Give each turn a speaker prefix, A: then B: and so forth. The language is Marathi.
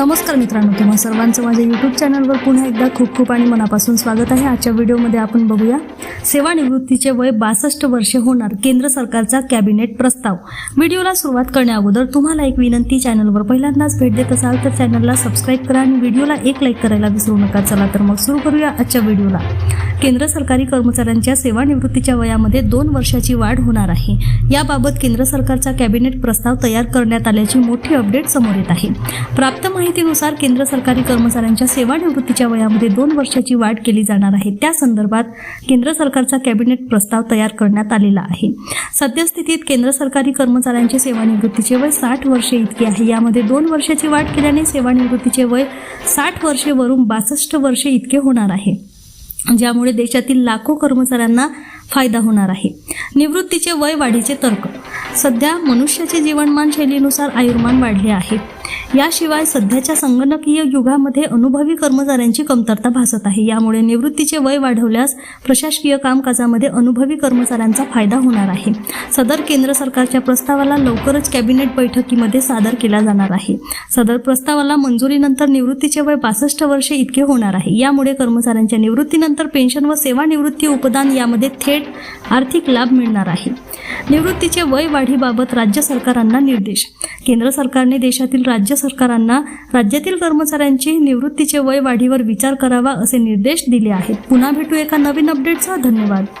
A: नमस्कार मित्रांनो तुम्हा सर्वांचं माझ्या यूट्यूब चॅनलवर पुन्हा एकदा खूप खूप आणि मनापासून स्वागत आहे. आजच्या व्हिडिओमध्ये आपण बघूया सेवानिवृत्तीचे वय बासष्ट वर्षे होणार केंद्र सरकारचा कॅबिनेट प्रस्ताव. व्हिडिओला सुरुवात करण्याअगोदर तुम्हाला एक विनंती चॅनलवर पहिल्यांदाच भेट देत असाल तर चॅनलला सबस्क्राईब करा आणि व्हिडिओला एक लाईक करायला विसरू नका. चला तर मग सुरू करूया आजच्या व्हिडिओला केंद्र सरकारी कर्मचाऱ्यांच्या सेवानिवृत्तीच्या वयामध्ये दोन वर्षाची वाढ होणार आहे. याबाबत केंद्र सरकारचा कॅबिनेट प्रस्ताव तयार करण्यात आल्याची मोठी अपडेट समोर येत आहे. प्राप्त माहितीनुसार केंद्र सरकारी कर्मचाऱ्यांच्या सेवानिवृत्तीच्या वयामध्ये दोन वर्षाची वाढ केली जाणार आहे. त्या संदर्भात केंद्र सरकारचा कॅबिनेट प्रस्ताव तयार करण्यात आलेला आहे. सद्यस्थितीत केंद्र सरकारी कर्मचाऱ्यांचे सेवानिवृत्तीचे वय साठ वर्षे इतके आहे. यामध्ये दोन वर्षाची वाढ केल्याने सेवानिवृत्तीचे वय साठ वर्षे वरून बासष्ट वर्षे इतके होणार आहे. ज्यामुळे देशातील लाखो कर्मचाऱ्यांना फायदा होणार आहे. निवृत्तीचे वय वाढीचे तर्क. सध्या मनुष्याचे जीवनमान शैलीनुसार आयुर्मान वाढले आहे. याशिवाय सध्याच्या संगणकीय युगामध्ये अनुभवी कर्मचाऱ्यांची कमतरता भासत आहे. यामुळे निवृत्तीचे वय वाढवल्यास प्रशासकीय कामकाजामध्ये अनुभवी कर्मचाऱ्यांचा फायदा होणार आहे. सदर केंद्र सरकारच्या प्रस्तावाला लवकरच कॅबिनेट बैठकीमध्ये सादर केला जाणार आहे. सदर प्रस्तावाला मंजुरीनंतर निवृत्तीचे वय बासष्ट वर्षे इतके होणार आहे. यामुळे कर्मचाऱ्यांच्या निवृत्तीनंतर पेन्शन व सेवानिवृत्ती उपदान यामध्ये थेट आर्थिक लाभ मिळणार आहे. निवृत्तीचे वय वाढीबाबत राज्य सरकारांना निर्देश. केंद्र सरकारने देशातील राज्य राज्य सरकारांना राज्यातील कर्मचाऱ्यांची निवृत्तीचे वय वाढीवर विचार करावा असे निर्देश दिले आहेत. पुन्हा भेटू एका नवीन अपडेटसह धन्यवाद.